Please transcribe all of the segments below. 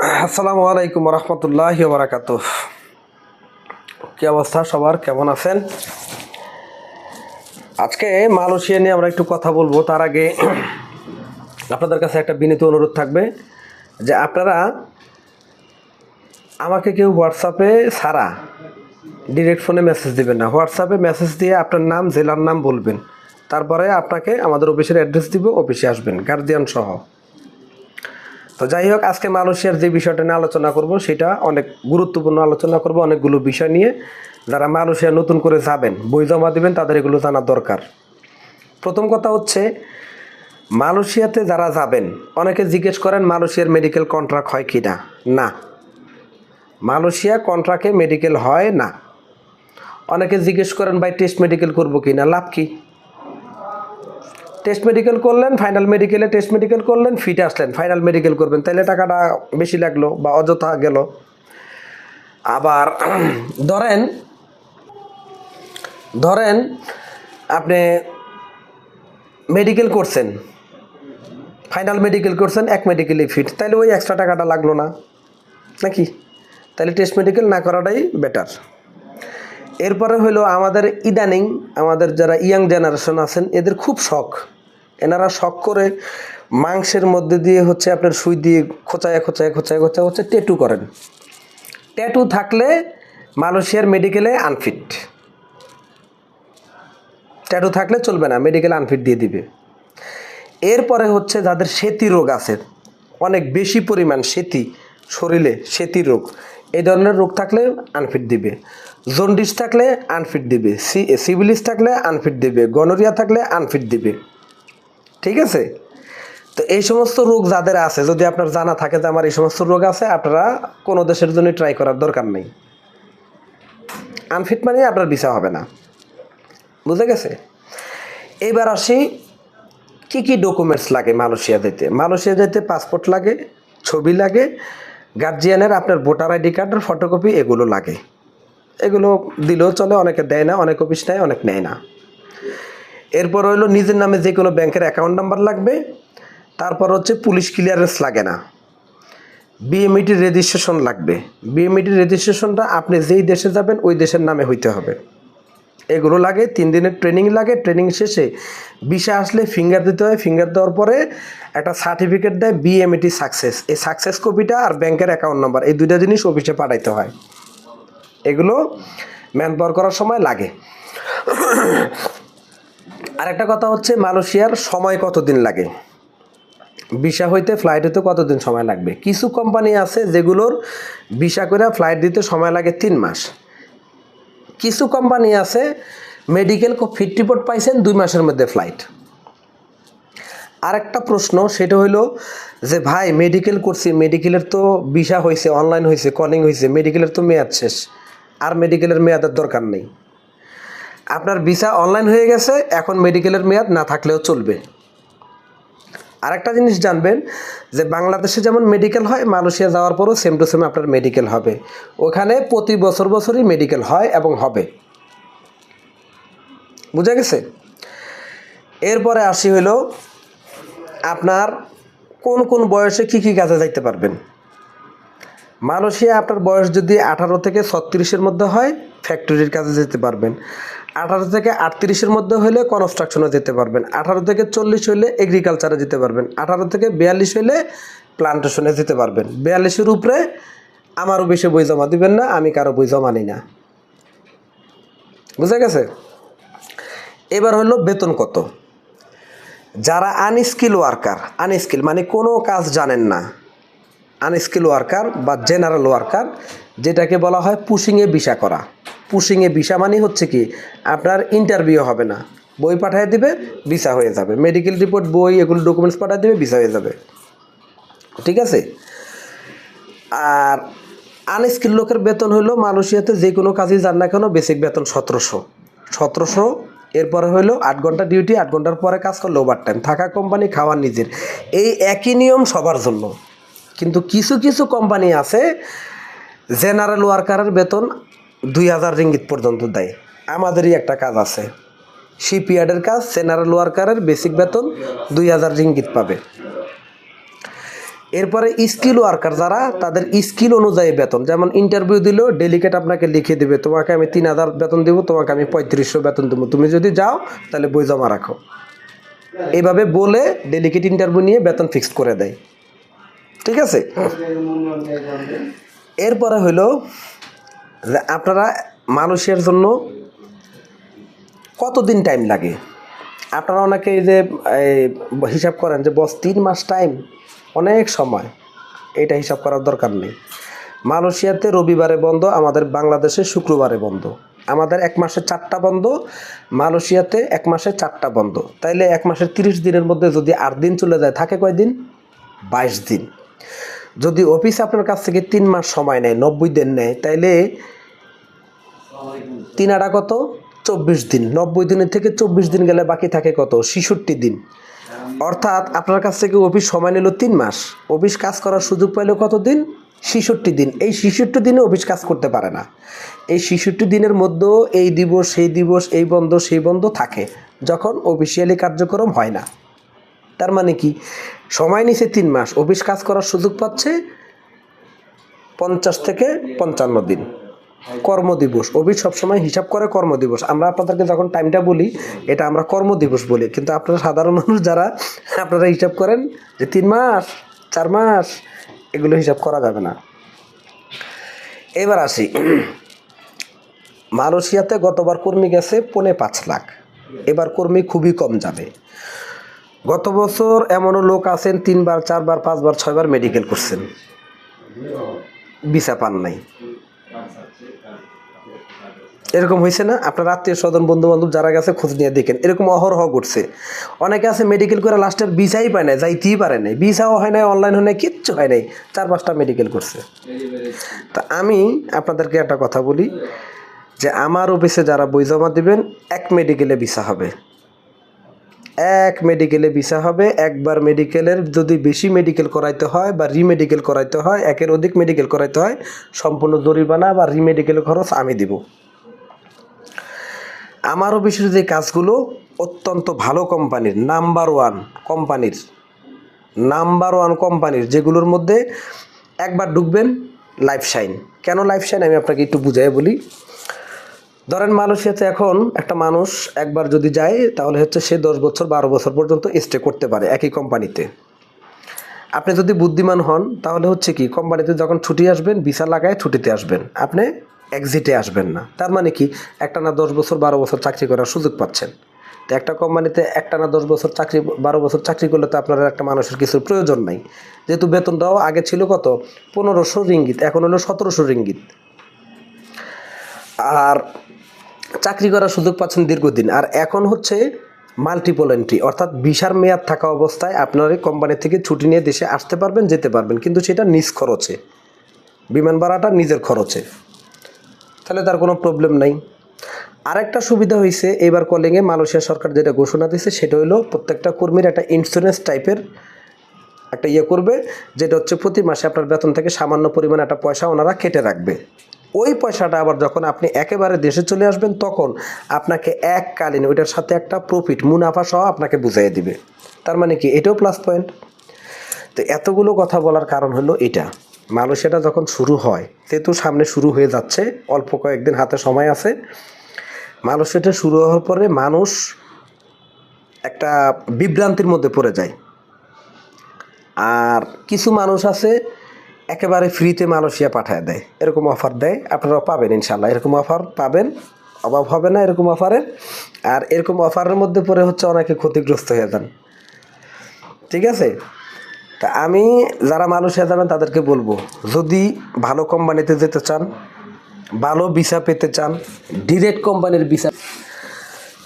আসসালামু আলাইকুম রহমতুল্লাহ বারাকাত কি অবস্থা সবার? কেমন আছেন? আজকে মালয়েশিয়া নিয়ে আমরা একটু কথা বলব। তার আগে আপনাদের কাছে একটা বিনীত অনুরোধ থাকবে যে আপনারা আমাকে কেউ হোয়াটসঅ্যাপে ছাড়া ডিরেক্ট ফোনে মেসেজ দেবেন না। হোয়াটসঅ্যাপে মেসেজ দিয়ে আপনার নাম, জেলার নাম বলবেন। তারপরে আপনাকে আমাদের অফিসের অ্যাড্রেস দিব, অফিসে আসবেন গার্জিয়ান সহ তো যাই হোক, আজকে মালয়েশিয়ার যে বিষয়টা নিয়ে আলোচনা করব, সেটা অনেক গুরুত্বপূর্ণ আলোচনা করব, অনেকগুলো বিষয় নিয়ে। যারা মালয়েশিয়া নতুন করে যাবেন, বই জমা দেবেন, তাদের এগুলো জানা দরকার। প্রথম কথা হচ্ছে, মালয়েশিয়াতে যারা যাবেন, অনেকে জিজ্ঞেস করেন, মালয়েশিয়ার মেডিকেল কন্ট্রাক্ট হয় কি না। না মালয়েশিয়া কন্ট্রাক্টে মেডিকেল হয় না। অনেকে জিজ্ঞেস করেন, ভাই টেস্ট মেডিকেল করব কি না লাভ কি? টেস্ট মেডিকেল করলেন ফাইনাল মেডিকেলে টেস্ট মেডিকেল করলেন ফিটে আসলেন ফাইনাল মেডিকেল করবেন। তাহলে টাকাটা বেশি লাগল বা অযথা গেল। আবার ধরেন ধরেন আপনি মেডিকেল করছেন ফাইনাল মেডিকেল করছেন, এক মেডিকেলই ফিট তাহলে ওই এক্সট্রা টাকাটা লাগল না, নাকি? তাহলে টেস্ট মেডিকেল না করাটাই বেটার এরপরে হলো আমাদের ইদানিং আমাদের যারা ইয়াং জেনারেশন আছেন, এদের খুব শখ। এনারা শখ করে মাংসের মধ্যে দিয়ে হচ্ছে আপনার সুই দিয়ে খোঁচায় খোঁচায় খোঁচায় খোঁচায় হচ্ছে ট্যাটু করেন। ট্যাটু থাকলে মালয়েশিয়ার মেডিকেলে আনফিট ট্যাটু থাকলে চলবে না মেডিকেল আনফিট দিয়ে দিবে। এরপরে হচ্ছে যাদের সেতি রোগ আছে, অনেক বেশি পরিমাণ সেতি, শরীরে সেতি রোগ, এই ধরনের রোগ থাকলে আনফিট দিবে। জন্ডিস থাকলে আনফিট দিবে সিভিলিস থাকলে আনফিট দিবে গনোরিয়া থাকলে আনফিট দিবে। ঠিক আছে? তো এই সমস্ত রোগ যাদের আছে, যদি আপনার জানা থাকে যে আমার এই সমস্ত রোগ আছে, আপনারা কোনো দেশের জন্য ট্রাই করার দরকার নেই। আনফিট মানে আপনার ভিসা হবে না। বুঝে গেছে? এবার আসি, কি কি ডকুমেন্টস লাগে মালয়েশিয়া যেতে মালয়েশিয়া যেতে পাসপোর্ট লাগে, ছবি লাগে গার্জিয়ানের আপনার ভোটার আইডি কার্ডের ফটোকপি এগুলো লাগে। এগুলো দিলেও চলে, অনেকে দেয় না, অনেক অফিস নেয়, অনেক নেয় না। এরপর হলো নিজের নামে যে কোনো ব্যাংকের অ্যাকাউন্ট নাম্বার লাগবে, তারপর হচ্ছে পুলিশ ক্লিয়ারেন্স লাগে না। বিএমইটির রেজিস্ট্রেশন লাগবে। বিএমইটির রেজিস্ট্রেশনটা আপনি যেই দেশে যাবেন, ওই দেশের নামে হইতে হবে। এগুলো লাগে, তিন দিনের ট্রেনিং লাগে ট্রেনিং শেষে ভিসা আসলে ফিঙ্গার দিতে হয় ফিঙ্গার দেওয়ার পরে একটা সার্টিফিকেট দেয় বিএমইটি সাকসেস এই সাকসেস কপিটা আর ব্যাংকের অ্যাকাউন্ট নাম্বার এই দুইটা জিনিস অফিসে পাঠাইতে হয়। এগুলো ম্যান পাওয়ার করার সময় লাগে। আরেকটা কথা হচ্ছে মালয়েশিয়ার সময় কতদিন লাগে? ভিসা হইতে ফ্লাইট হইতে কতদিন সময় লাগবে? কিছু কোম্পানি আছে যেগুলোর ভিসা করে ফ্লাইট দিতে সময় লাগে তিন মাস। কিছু কোম্পানি আছে মেডিকেল ফিট রিপোর্ট পাইছেন দুই মাসের মধ্যে ফ্লাইট আরেকটা প্রশ্ন, সেটা হইল যে ভাই মেডিকেল করছি মেডিকেলের তো ভিসা হয়েছে অনলাইন হয়েছে কলিং হয়েছে মেডিকেলের তো মেয়াদ শেষ। আর মেডিকেলের মেয়াদের দরকার নেই। আপনার ভিসা অনলাইন হয়ে গেছে, এখন মেডিকেলের মেয়াদ না থাকলেও চলবে। আরেকটা জিনিস জানবেন, যে বাংলাদেশে যেমন মেডিকেল হয়, মালয়েশিয়া যাওয়ার পরও সেম টু সেম আপনার মেডিকেল হবে। ওখানে প্রতি বছর বছরই মেডিকেল হয় এবং হবে। বুঝা গেছে? এরপরে আসি হলো আপনার কোন কোন বয়সে কী কী কাজে যাইতে পারবেন? মালয়েশিয়া আপনার বয়স যদি আঠারো থেকে ছত্রিশের মধ্যে হয় ফ্যাক্টরির কাজে যেতে পারবেন। আঠারো থেকে আটত্রিশের মধ্যে হলে কনস্ট্রাকশনে যেতে পারবেন। আঠারো থেকে চল্লিশ হলে এগ্রিকালচারে যেতে পারবেন। আঠারো থেকে বিয়াল্লিশ হলে প্লান্টেশনে যেতে পারবেন। বিয়াল্লিশের উপরে আমারও বেশি বই জমা দিবেন না, আমি কারও বই জমা নিই না। বুঝা গেছে? এবার হলো বেতন কত? যারা আনস্কিল ওয়ার্কার আনস্কিল মানে কোনো কাজ জানেন না। আনস্কিল ওয়ার্কার বা জেনারেল ওয়ার্কার, যেটাকে বলা হয় পুশিংয়ে ভিসা করা। পুশিংয়ে ভিসা মানে হচ্ছে কি, আপনার ইন্টারভিউ হবে না। বই পাঠিয়ে দিবে, ভিসা হয়ে যাবে। মেডিকেল রিপোর্ট বই, এগুলো ডকুমেন্টস পাঠিয়ে দিবে, ভিসা হয়ে যাবে। ঠিক আছে? আর আনস্কিল লোকের বেতন হলো মালয়েশিয়াতে যে কোনো কাজই যান না কেন বেসিক বেতন সতেরোশো। সতেরোশো, এরপরে হলো আট ঘণ্টা ডিউটি আট ঘণ্টার পরে কাজ করলে ওভার টাইম থাকা কোম্পানি খাওয়ার নিজের। এই একই নিয়ম সবার জন্য। কিন্তু কিছু কিছু কোম্পানি আছে জেনারেল ওয়ার্কারের বেতন দুই হাজার রিঙ্গিত পর্যন্ত দেয়। আমাদেরই একটা কাজ আছে। শিপইয়ার্ডের কাজ জেনারেল ওয়ার্কারের বেসিক বেতন দুই হাজার রিঙ্গিত পাবে। এরপরে স্কিল ওয়ার্কার যারা, তাদের স্কিল অনুযায়ী বেতন, যেমন ইন্টারভিউ দিল ডেলিকেট আপনাকে লিখে দেবে, তোমাকে আমি তিন হাজার বেতন দেবো, তোমাকে আমি পঁয়ত্রিশশো বেতন দেবো। তুমি যদি যাও, তাহলে বই জমা রাখো। এইভাবে বলে ডেলিকেট ইন্টারভিউ নিয়ে বেতন ফিক্সড করে দেয়। ঠিক আছে? এরপরে হইল আপনারা মানুষের জন্য কতদিন টাইম লাগে? আপনারা অনেকে যে হিসাব করেন যে বস তিন মাস টাইম অনেক সময়। এটা হিসাব করার দরকার নেই। মালয়েশিয়াতে রবিবারে বন্ধ, আমাদের বাংলাদেশে শুক্রবারে বন্ধ। আমাদের এক মাসে চারটা বন্ধ, মালয়েশিয়াতে এক মাসে চারটা বন্ধ। তাইলে এক মাসের তিরিশ দিনের মধ্যে যদি আট দিন চলে যায়, থাকে কয় দিন বাইশ দিন। যদি অফিস আপনার কাছ থেকে তিন মাস সময় নেয়, নব্বই দিন নেয়, তাইলে তিন আটা কত? চব্বিশ দিন। নব্বই দিনের থেকে চব্বিশ দিন গেলে বাকি থাকে কত? ছেষট্টি দিন। অর্থাৎ আপনার কাছ থেকে অফিস সময় নিল তিন মাস। অফিস কাজ করার সুযোগ পাইল কত দিন? ছেষট্টি দিন। এই ছেষট্টি দিনে অফিস কাজ করতে পারে না। এই ছেষট্টি দিনের মধ্যেও এই দিবস, সেই দিবস, এই বন্ধ, সেই বন্ধ থাকে, যখন অফিসিয়ালি কার্যক্রম হয় না। তার মানে কি? সময় নিছে তিন মাস। অফিস কাজ করার সুযোগ পাচ্ছে পঞ্চাশ থেকে পঞ্চান্ন দিন। কর্মদিবস। অফিস সবসময় হিসাব করে কর্মদিবস। আমরা আপনাদেরকে যখন টাইমটা বলি, এটা আমরা কর্মদিবস বলি। কিন্তু আপনারা সাধারণ মানুষ যারা, আপনারা হিসাব করেন যে তিন মাস, চার মাস, এগুলো হিসাব করা যাবে না। এবার আসি। মালয়েশিয়াতে গতবার কর্মী গেছে পৌনে পাঁচ লাখ। এবার কর্মী খুবই কম যাবে। গত বছর এমনও লোক আছেন, তিনবার, চারবার, পাঁচবার, ছয়বার মেডিকেল করছেন। ভিসা পান নাই। এরকম হয়েছে না? আপনার আত্মীয় স্বজন বন্ধু বান্ধব যারা গেছে, খোঁজ নিয়ে দেখেন। এরকম অহরহ ঘটছে। অনেকে আছে মেডিকেল করে লাস্টের ভিসাই পায় না যাইতেই পারে নাই। ভিসাও হয় নাই অনলাইন হয় নাই, কিচ্ছু হয় নাই। চার পাঁচটা মেডিকেল করছে। তা আমি আপনাদেরকে একটা কথা বলি, যে আমার অফিসে যারা বই জমা দেবেন, এক মেডিকেলে ভিসা হবে। এক মেডিকেলে ভিসা হবে, একবার মেডিকেলের যদি বেশি মেডিকেল করাইতে হয় বা রিমেডিকেল করাইতে হয়, একের অধিক মেডিকেল করাইতে হয়, সম্পূর্ণ জরিমানা বা রিমেডিকেল খরচ আমি দিব। আমার অফিসের যে কাজগুলো অত্যন্ত ভালো কোম্পানির নাম্বার ওয়ান কোম্পানির নাম্বার ওয়ান কোম্পানির, যেগুলোর মধ্যে একবার ঢুকবেন লাইফ শাইন কেন লাইফ শাইন আমি আপনাকে একটু বুঝাই বলি। ধরেন মালয়েশিয়াতে এখন একটা মানুষ একবার যদি যায়, তাহলে হচ্ছে সে দশ বছর, বারো বছর পর্যন্ত স্টে করতে পারে একই কোম্পানিতে আপনি যদি বুদ্ধিমান হন, তাহলে হচ্ছে কি কোম্পানিতে যখন ছুটি আসবেন ভিসা লাগায় ছুটিতে আসবেন। আপনি এক্সিটে আসবেন না। তার মানে কি, একটা না দশ বছর, বারো বছর চাকরি করার সুযোগ পাচ্ছেন। তো একটা কোম্পানিতে একটা না দশ বছর চাকরি, বারো বছর চাকরি করলে তো আপনার একটা মানুষের কিছু প্রয়োজন নাই। যেহেতু বেতনটাও আগে ছিল কত? পনেরোশো রিঙ্গিত, এখন হলো সতেরোশো রিঙ্গিত। আর চাকরি করার সুযোগ পাচ্ছেন দীর্ঘদিন। আর এখন হচ্ছে মাল্টিপল এন্ট্রি অর্থাৎ বিশার মেয়াদ থাকা অবস্থায় আপনার এই কোম্পানি থেকে ছুটি নিয়ে দেশে আসতে পারবেন, যেতে পারবেন, কিন্তু সেটা নিজ খরচে। বিমান ভাড়াটা নিজের খরচে। তাহলে তার কোনো প্রবলেম নাই। আরেকটা সুবিধা হয়েছে এবার কলিংয়ে মালয়েশিয়া সরকার যেটা ঘোষণা দিয়েছে সেটা হলো প্রত্যেকটা কর্মীর একটা ইন্স্যুরেন্স টাইপের একটা ইয়ে করবে, যেটা হচ্ছে প্রতি মাসে আপনার বেতন থেকে সামান্য পরিমাণে একটা পয়সা ওনারা কেটে রাখবে। ওই পয়সাটা আবার যখন আপনি একেবারে দেশে চলে আসবেন, তখন আপনাকে এককালীন ওইটার সাথে একটা প্রফিট মুনাফা সহ আপনাকে বুঝাইয়ে দিবে। তার মানে কি? এটাও প্লাস পয়েন্ট তো এতগুলো কথা বলার কারণ হলো এটা। মালয়েশিয়াটা যখন শুরু হয় যেহেতু সামনে শুরু হয়ে যাচ্ছে, অল্প কয়েকদিন হাতে সময় আছে। মালয়েশিয়াটা শুরু হওয়ার পরে মানুষ একটা বিভ্রান্তির মধ্যে পড়ে যায়। আর কিছু মানুষ আছে একেবারে ফ্রিতে মালয়েশিয়া পাঠায় দেয়। এরকম অফার দেয়। আপনারা পাবেন ইনশাল্লাহ এরকম অফার পাবেন। অভাব হবে না এরকম অফারের আর এরকম অফারের মধ্যে পড়ে হচ্ছে অনেকে ক্ষতিগ্রস্ত হয়ে যান। ঠিক আছে? তা আমি যারা মালয়েশিয়া যাবেন তাদেরকে বলব, যদি ভালো কোম্পানিতে যেতে চান, ভালো ভিসা পেতে চান ডিরেক্ট কোম্পানির ভিসা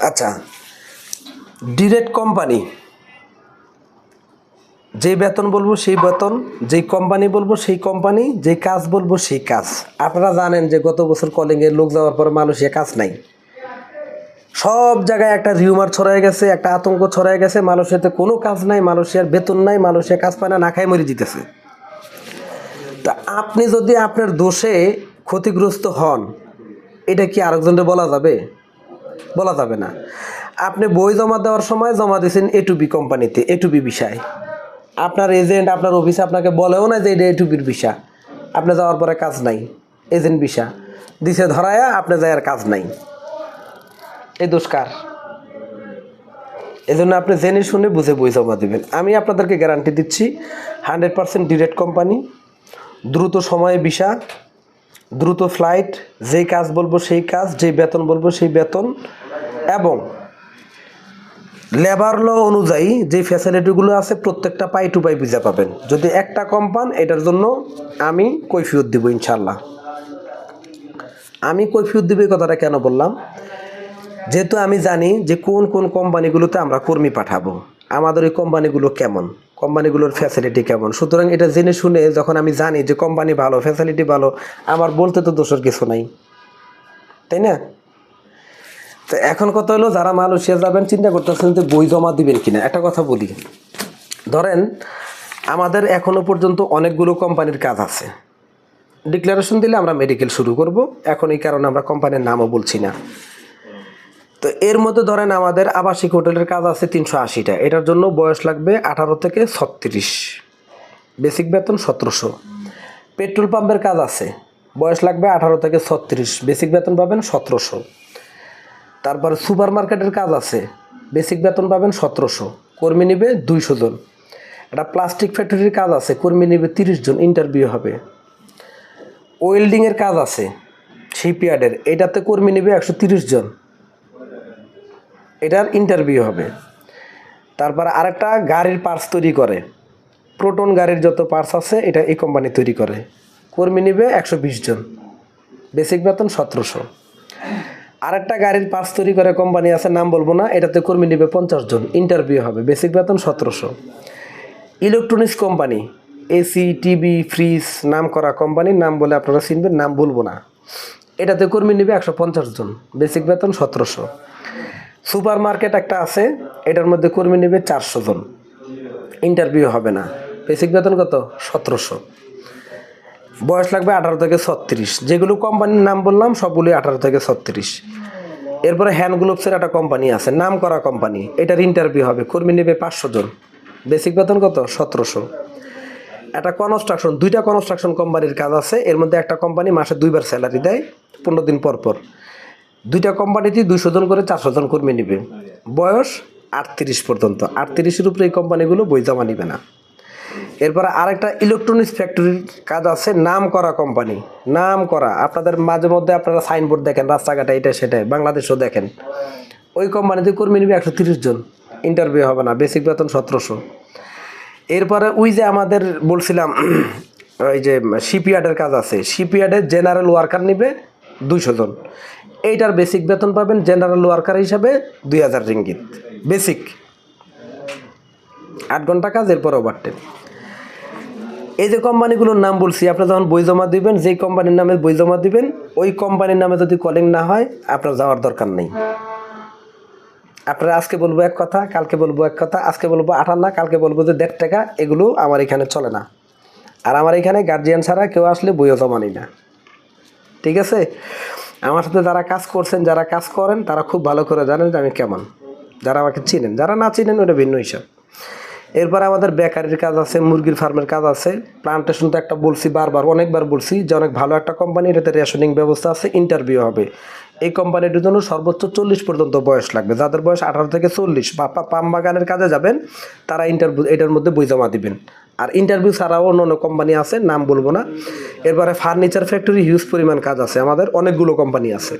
আচ্ছা ডিরেক্ট কোম্পানি যেই বেতন বলব সেই বেতন যেই কোম্পানি বলব সেই কোম্পানি যেই কাজ বলব সেই কাজ। আপনারা জানেন যে গত বছর কলিংয়ে লোক যাওয়ার পরে মালয়েশিয়া কাজ নাই। সব জায়গায় একটা রিউমার ছড়ায় গেছে, একটা আতঙ্ক ছড়ায় গেছে, মালয়েশিয়াতে কোনো কাজ নাই, মালয়েশিয়ার বেতন নাই, মালয়েশিয়া কাজ পায় না না খাই মরে দিতেছে তা আপনি যদি আপনার দোষে ক্ষতিগ্রস্ত হন, এটা কি আরেকজনকে বলা যাবে? বলা যাবে না। আপনি বই জমা দেওয়ার সময় জমা দিয়েছেন এ টু বি কোম্পানিতে এ টু বি বিষয়। আপনার এজেন্ট আপনার অফিসে আপনাকে বলেও না যে এটা এটুপির ভিসা। আপনি যাওয়ার পরে কাজ নাই এজেন্ট ভিসা। দিছে ধরায়া, আপনি যায় আর কাজ নাই। এই দোষকার এই জন্য আপনি জেনে শুনে বুঝে বই জমা দেবেন। আমি আপনাদেরকে গ্যারান্টি দিচ্ছি হান্ড্রেড পার্সেন্ট ডিরেক্ট কোম্পানি দ্রুত সময়ে ভিসা, দ্রুত ফ্লাইট যেই কাজ বলব সেই কাজ, যেই বেতন বলব সেই বেতন, এবং লেবার ল অনুযায়ী যে ফ্যাসিলিটিগুলো আছে প্রত্যেকটা পাই টু পাই ভিসা পাবেন। যদি একটা কম পান, এটার জন্য আমি কৈফিয়ত দিব ইনশাল্লাহ আমি কৈফিয়ত দিব এই কথাটা কেন বললাম? যেহেতু আমি জানি যে কোন কোন কোম্পানিগুলোতে আমরা কর্মী পাঠাবো। আমাদের ওই কোম্পানিগুলো কেমন? কোম্পানিগুলোর ফ্যাসিলিটি কেমন? সুতরাং এটা জেনে শুনে যখন আমি জানি যে কোম্পানি ভালো ফ্যাসিলিটি ভালো, আমার বলতে তো দোষের কিছু নাই। তাই না? তো এখন কথা হলো যারা মালয়েশিয়া যাবেন, চিন্তা করতেছেন যে বই জমা দিবেন কিনা। একটা কথা বলি। ধরেন, আমাদের এখনও পর্যন্ত অনেকগুলো কোম্পানির কাজ আছে। ডিক্লারেশন দিলে আমরা মেডিকেল শুরু করব। এখন এই কারণে আমরা কোম্পানির নামও বলছি না। তো এর মধ্যে ধরেন আমাদের আবাসিক হোটেলের কাজ আছে তিনশো আশিটা। এটার জন্য বয়স লাগবে আঠারো থেকে ছত্রিশ। বেসিক বেতন সতেরোশো। পেট্রোল পাম্পের কাজ আছে। বয়স লাগবে আঠারো থেকে ছত্রিশ। বেসিক বেতন পাবেন সতেরোশো। তারপরে সুপার মার্কেটের কাজ আছে। বেসিক বেতন পাবেন সতেরোশো, কর্মী নিবে দুইশো জন। একটা প্লাস্টিক ফ্যাক্টরির কাজ আছে, কর্মী নিবে তিরিশ জন, ইন্টারভিউ হবে। ওয়েল্ডিংয়ের কাজ আছে, শিপইয়ার্ডের, এটাতে কর্মী নেবে একশো তিরিশ জন। এটার ইন্টারভিউ হবে। তারপর আরেকটা গাড়ির পার্টস তৈরি করে। প্রোটন গাড়ির যত পার্টস আছে, এটা এই কোম্পানি তৈরি করে। কর্মী নেবে একশো বিশ জন। বেসিক বেতন সতেরোশো। আরেকটা গাড়ির পার্টস তৈরি করে কোম্পানি আছে, নাম বলব না, এটাতে কর্মী নেবে পঞ্চাশ জন ইন্টারভিউ হবে বেসিক বেতন সতেরোশো। Electronics company AC TV fridge নাম করা কোম্পানির নাম বলে আপনারা চিনবেন, নাম বলব না। এটাতে কর্মী নেবে একশো পঞ্চাশ জন বেসিক বেতন সতেরোশো। সুপার মার্কেট একটা আছে, এটার মধ্যে কর্মী নেবে চারশো জন। ইন্টারভিউ হবে না বেসিক বেতন কত? সতেরোশো। বয়স লাগবে আঠারো থেকে ছত্রিশ। যেগুলো কোম্পানির নাম বললাম সবগুলি আঠারো থেকে ছত্রিশ। এরপরে হ্যান্ড গ্লোভসের একটা কোম্পানি আছে নাম করা কোম্পানি এটার ইন্টারভিউ হবে, কর্মী নেবে পাঁচশো জন। বেসিক বেতন কত? সতেরোশো। একটা কনস্ট্রাকশন দুইটা কনস্ট্রাকশন কোম্পানির কাজ আছে, এর মধ্যে একটা কোম্পানি মাসে দুইবার স্যালারি দেয়, পনেরো দিন পর পর। দুইটা কোম্পানিতে দুইশো জন করে চারশো জন কর্মী নেবে। বয়স আটত্রিশ পর্যন্ত। আটত্রিশের উপরে এই কোম্পানিগুলো বই জমা নিবে না। এরপরে আরেকটা ইলেকট্রনিক্স ফ্যাক্টরির কাজ আছে নাম করা কোম্পানি নাম করা আপনাদের মাঝে মধ্যে আপনারা সাইনবোর্ড দেখেন, রাস্তাঘাটে এটা সেটাই বাংলাদেশও দেখেন। ওই কোম্পানিতে কর্মী নেবে একশো তিরিশ জন ইন্টারভিউ হবে না বেসিক বেতন সতেরোশো। এরপরে ওই যে আমাদের বলছিলাম, ওই যে শিপইয়ার্ডের কাজ আছে শিপইয়ার্ডের জেনারেল ওয়ার্কার নিবে দুইশো জন। এইটার বেসিক বেতন পাবেন জেনারেল ওয়ার্কার হিসাবে দুই হাজার রিঙ্গিত। বেসিক আট ঘণ্টা কাজ, এরপর ওভারটাইম এই যে কোম্পানিগুলোর নাম বলছি আপনি যখন বই জমা দিবেন, যেই কোম্পানির নামে বই জমা দিবেন, ওই কোম্পানির নামে যদি কলিং না হয়, আপনার যাওয়ার দরকার নেই। আপনারা আজকে বলব এক কথা, কালকে বলব এক কথা, আজকে বলব আটান্না কালকে বলব যে দেড় টাকা, এগুলো আমার এখানে চলে না। আর আমার এখানে গার্জিয়ান ছাড়া কেউ আসলে বইও জমা নিই না। ঠিক আছে? আমার সাথে যারা কাজ করছেন, যারা কাজ করেন, তারা খুব ভালো করে জানেন যে আমি কেমন। যারা আমাকে চিনেন, যারা না চিনেন, ওটা ভিন্ন হিসাব। এরপর আমাদের বেকারির কাজ আছে, মুরগির ফার্মের কাজ আছে। প্লান্টেশন তো একটা বলছি বারবার, অনেকবার বলছি যে অনেক ভালো একটা কোম্পানি এটাতে রেশনিং ব্যবস্থা আছে ইন্টারভিউ হবে। এই কোম্পানিটির জন্য সর্বোচ্চ চল্লিশ পর্যন্ত বয়স লাগবে। যাদের বয়স আঠারো থেকে চল্লিশ বা পাম বাগানের কাজে যাবেন, তারা ইন্টারভিউ এটার মধ্যে বই জমা দিবেন। আর ইন্টারভিউ ছাড়াও অন্য অন্য কোম্পানি আছে, নাম বলব না। এরপরে ফার্নিচার ফ্যাক্টরি হিউজ পরিমাণ কাজ আছে আমাদের, অনেকগুলো কোম্পানি আছে।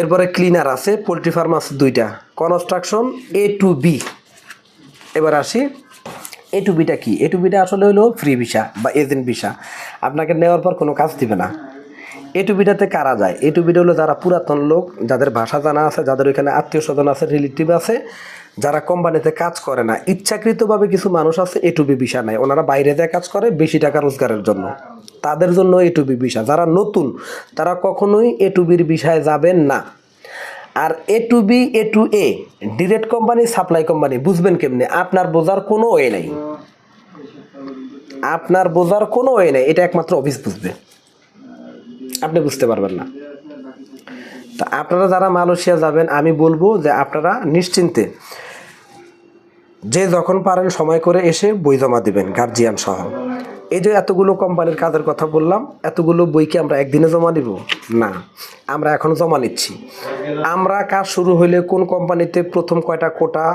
এরপরে ক্লিনার আছে, পোলট্রি ফার্ম আছে দুইটা। কনস্ট্রাকশন এ টু বি এবার আসি এ টু বিটা কি এ টু বিটা আসলে হলো ফ্রি ভিসা বা এজেন্ট ভিসা আপনাকে নেওয়ার পর কোনো কাজ দিবে না। এ টু বিটাতে কারা যায়? এ টু বিটা হলো যারা পুরাতন লোক, যাদের ভাষা জানা আছে, যাদের ওইখানে আত্মীয় স্বজন আছে রিলেটিভ আছে, যারা কোম্পানিতে কাজ করে না। ইচ্ছাকৃতভাবে কিছু মানুষ আছে এ টু বি ভিসা নেয়। ওনারা বাইরে যায় কাজ করে, বেশি টাকা রোজগারের জন্য। তাদের জন্য এ টু বি ভিসা যারা নতুন, তারা কখনোই এ টু বির বিষয়ে যাবেন না। আর A to B A to A direct company supply company বুঝবেন কেমনে? আপনার বোঝার কোনো ওয়ে নেই। আপনার বোঝার কোনো ওয়ে নেই, এটা একমাত্র অফিস বুঝবে। আপনি বুঝতে পারবেন না। তা আপনারা যারা মালয়েশিয়া যাবেন, আমি বলব যে আপনারা নিশ্চিন্তে যে যখন পারেন সময় করে এসে বই জমা দিবেন গার্জিয়ান সহ। এই যে এতগুলো কোম্পানির কাজের কথা বললাম, এতগুলো বই কি আমরা একদিনে জমা দিব? না, আমরা এখন জমা নিচ্ছি। আমরা কাজ শুরু হইলে কোন কোম্পানিতে প্রথম কয়টা কোটা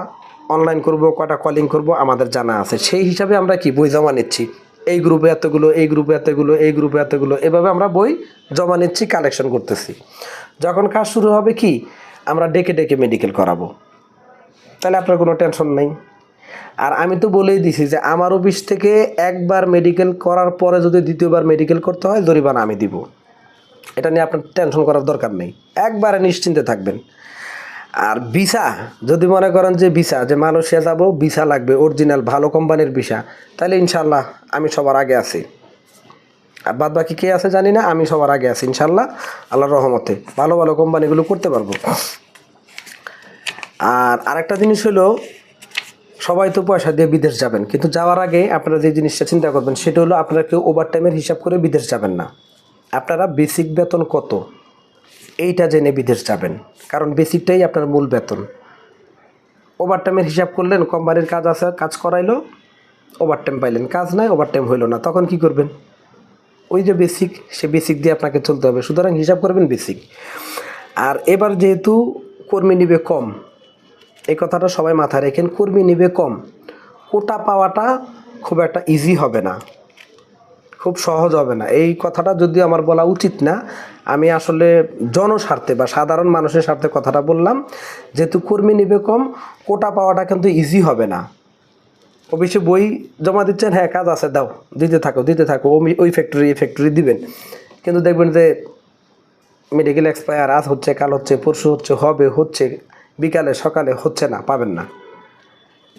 অনলাইন করব, কয়টা কলিং করব, আমাদের জানা আছে। সেই হিসাবে আমরা কি বই জমা নিচ্ছি? এই গ্রুপে এতগুলো, এই গ্রুপে এতগুলো, এই গ্রুপে এতগুলো, এভাবে আমরা বই জমা নিচ্ছি কালেকশন করতেছি। যখন কাজ শুরু হবে কি, আমরা ডেকে ডেকে মেডিকেল করাবো। তাহলে আপনার কোনো টেনশন নেই। আর আমি তো বলেই দিছি যে আমার অফিস থেকে একবার মেডিকেল করার পরে যদি দ্বিতীয়বার মেডিকেল করতে হয়, জরিমানা আমি দিব। এটা নিয়ে আপনার টেনশন করার দরকার নেই। একবারে নিশ্চিন্তে থাকবেন। আর ভিসা, যদি মনে করেন যে ভিসা, যে মালয়েশিয়া যাব, ভিসা লাগবে অরিজিনাল ভালো কোম্পানির ভিসা, তাহলে ইনশাল্লাহ আমি সবার আগে আছি। আর বাদ বাকি কে আছে জানি না, আমি সবার আগে আছি ইনশাল্লাহ আল্লাহর রহমতে। ভালো ভালো কোম্পানিগুলো করতে পারব। আর আরেকটা জিনিস হলো সবাই তো পয়সা দিয়ে বিদেশ যাবেন, কিন্তু যাওয়ার আগে আপনারা যে জিনিসটা চিন্তা করবেন সেটা হলো আপনারা কেউ ওভার টাইমের হিসাব করে বিদেশ যাবেন না। আপনারা বেসিক বেতন কত? এইটা জেনে বিদেশ যাবেন, কারণ বেসিকটাই আপনার মূল বেতন। ওভার টাইমের হিসাব করলেন কোম্পানির কাজ আছে, কাজ করাইলো ওভার টাইম পাইলেন। কাজ নাই ওভার টাইম হইল না, তখন কি করবেন? ওই যে বেসিক সে বেসিক দিয়ে আপনাকে চলতে হবে, সুতরাং হিসাব করবেন বেসিক আর এবার যেহেতু কর্মী নিবে কম এই কথাটা সবাই মাথায় রেখেন, কর্মী নিবে কম। কোটা পাওয়াটা খুব একটা ইজি হবে না। খুব সহজ হবে না। এই কথাটা যদি আমার বলা উচিত না, আমি আসলে জনস্বার্থে বা সাধারণ মানুষের স্বার্থে কথাটা বললাম, যেহেতু কর্মী নিবে কম, কোটা পাওয়াটা কিন্তু ইজি হবে না। অফিসে বই জমা দিচ্ছেন হ্যাঁ কাজ আছে, দাও, দিতে থাকো দিতে থাকো ওই- ফ্যাক্টরি এই ফ্যাক্টরি দিবেন। কিন্তু দেখবেন যে মেডিকেল এক্সপায়ার আজ হচ্ছে, কাল হচ্ছে, পরশু হচ্ছে, হবে, হচ্ছে বিকালে, সকালে হচ্ছে না, পাবেন না।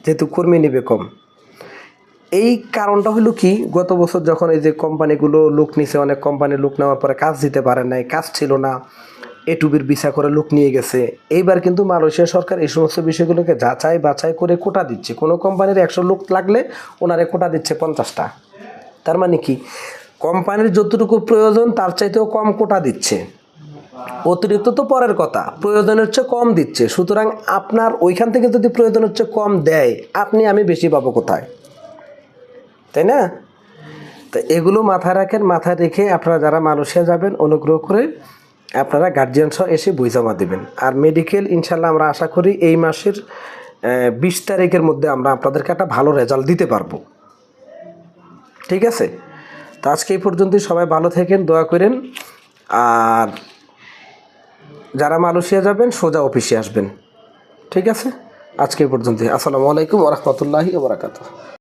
যেহেতু কর্মী নিবে কম। এই কারণটা হলো কি, গত বছর যখন এই যে কোম্পানিগুলো লোক নিছে, অনেক কোম্পানি লোক নেওয়ার পরে কাজ দিতে পারে নাই, কাজ ছিল না, এ টুবির ভিসা করে লোক নিয়ে গেছে, এইবার কিন্তু মালয়েশিয়া সরকার এই সমস্ত বিষয়গুলোকে যাচাই বাছাই করে কোটা দিচ্ছে। কোনো কোম্পানির একশো লোক লাগলে ওনারে কোটা দিচ্ছে পঞ্চাশটা। তার মানে কি, কোম্পানির যতটুকু প্রয়োজন, তার চাইতেও কম কোটা দিচ্ছে। অতিরিক্ত তো পরের কথা, প্রয়োজনের চেয়ে কম দিচ্ছে। সুতরাং আপনার ওইখান থেকে যদি প্রয়োজনের চেয়ে কম দেয়, আপনি, আমি বেশি পাবো কোথায়? তাই না? তো এগুলো মাথায় রাখেন, মাথায় রেখে আপনারা যারা মালয়েশিয়া যাবেন, অনুগ্রহ করে আপনারা গার্জিয়ান সহ এসে বই জমা দেবেন। আর মেডিকেল ইনশাল্লাহ আমরা আশা করি এই মাসের বিশ তারিখের মধ্যে আমরা আপনাদেরকে একটা ভালো রেজাল্ট দিতে পারব। ঠিক আছে? তো আজকে এই পর্যন্তই, সবাই ভালো থাকেন, দোয়া করেন। আর যারা মালয়েশিয়া যাবেন সোজা অফিসে আসবেন। ঠিক আছে? আজকে পর্যন্ত আসসালামু আলাইকুম ওরহমতুল্লাহি ওবরাকাতু